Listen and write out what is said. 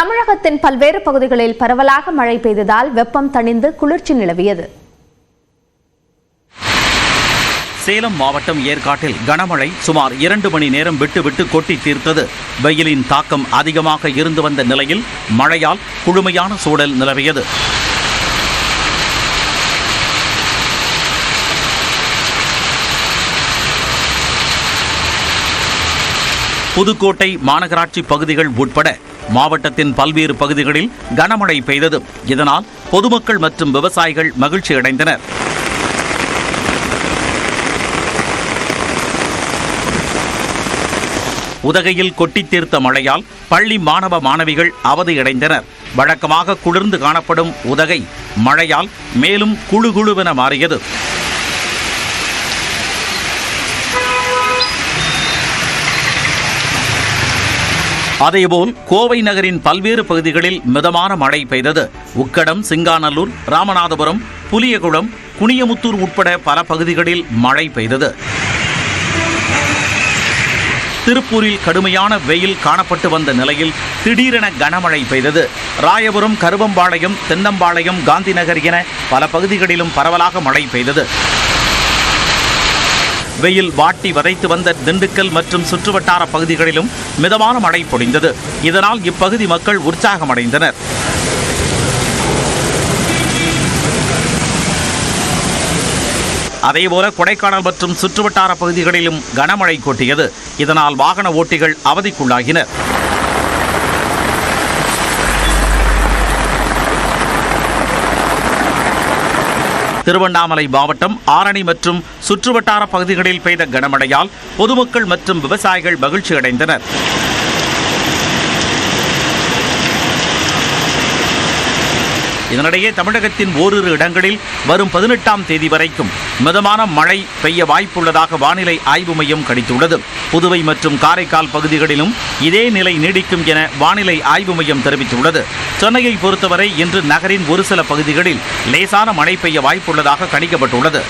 தமிழகத்தின் பல்வேறு பகுதிகளில் பரவலாக மழை பெய்ததால் வெப்பம் தணிந்து குளிர்ச்சி நிலவியது. சேலம் மாவட்டம் ஏற்காட்டில் கனமழை சுமார் இரண்டு மணி நேரம் விட்டு விட்டு கொட்டி தீர்த்தது. வெயிலின் தாக்கம் அதிகமாக இருந்து வந்த நிலையில் மழையால் குழுமையான சூழல் நிலவியது. புதுக்கோட்டை மாநகராட்சி பகுதிகள் உட்பட மாவட்டத்தின் பல்வேறு பகுதிகளில் கனமழை பெய்தது. இதனால் பொதுமக்கள் மற்றும் விவசாயிகள் மகிழ்ச்சி அடைந்தனர். உதகையில் கொட்டி தீர்த்த மழையால் பள்ளி மாணவ மாணவிகள் அவதியடைந்தனர். வழக்கமாக குளிர்ந்து காணப்படும் உதகை மழையால் மேலும் குழு குழுவென மாறியது. அதேபோல் கோவை நகரின் பல்வேறு பகுதிகளில் மிதமான மழை பெய்தது. உக்கடம் சிங்காநல்லூர் ராமநாதபுரம் புலியகுளம் குனியமுத்தூர் உட்பட பல பகுதிகளில் மழை பெய்தது. திருப்பூரில் கடுமையான வெயில் காணப்பட்டு வந்த நிலையில் திடீரென கனமழை பெய்தது. ராயபுரம் கருவம்பாளையம் தென்னம்பாளையம் காந்திநகர் என பல பகுதிகளிலும் பரவலாக மழை பெய்தது. வெயில் வாட்டி வதைத்து வந்த திண்டுக்கல் மற்றும் சுற்றுவட்டார பகுதிகளிலும் மிதமான மழை பொழிந்தது. இதனால் இப்பகுதி மக்கள் உற்சாகமடைந்தனர். அதேபோல கொடைக்கானல் மற்றும் சுற்றுவட்டார பகுதிகளிலும் கனமழை கொட்டியது. இதனால் வாகன ஓட்டிகள் அவதிக்குள்ளாகினர். திருவண்ணாமலை மாவட்டம் ஆரணி மற்றும் சுற்றுவட்டார பகுதிகளில் பெய்த கனமழையால் பொதுமக்கள் மற்றும் விவசாயிகள் மகிழ்ச்சி இதனிடையே தமிழகத்தின் ஓரிரு இடங்களில் வரும் பதினெட்டாம் தேதி வரைக்கும் மிதமான மழை பெய்ய வாய்ப்புள்ளதாக வானிலை ஆய்வு மையம் கணித்துள்ளது. புதுவை மற்றும் காரைக்கால் பகுதிகளிலும் இதே நிலை நீடிக்கும் என வானிலை ஆய்வு மையம் தெரிவித்துள்ளது. சென்னையை பொறுத்தவரை இன்று நகரின் ஒரு சில பகுதிகளில் லேசான மழை பெய்ய வாய்ப்புள்ளதாக கணிக்கப்பட்டுள்ளது.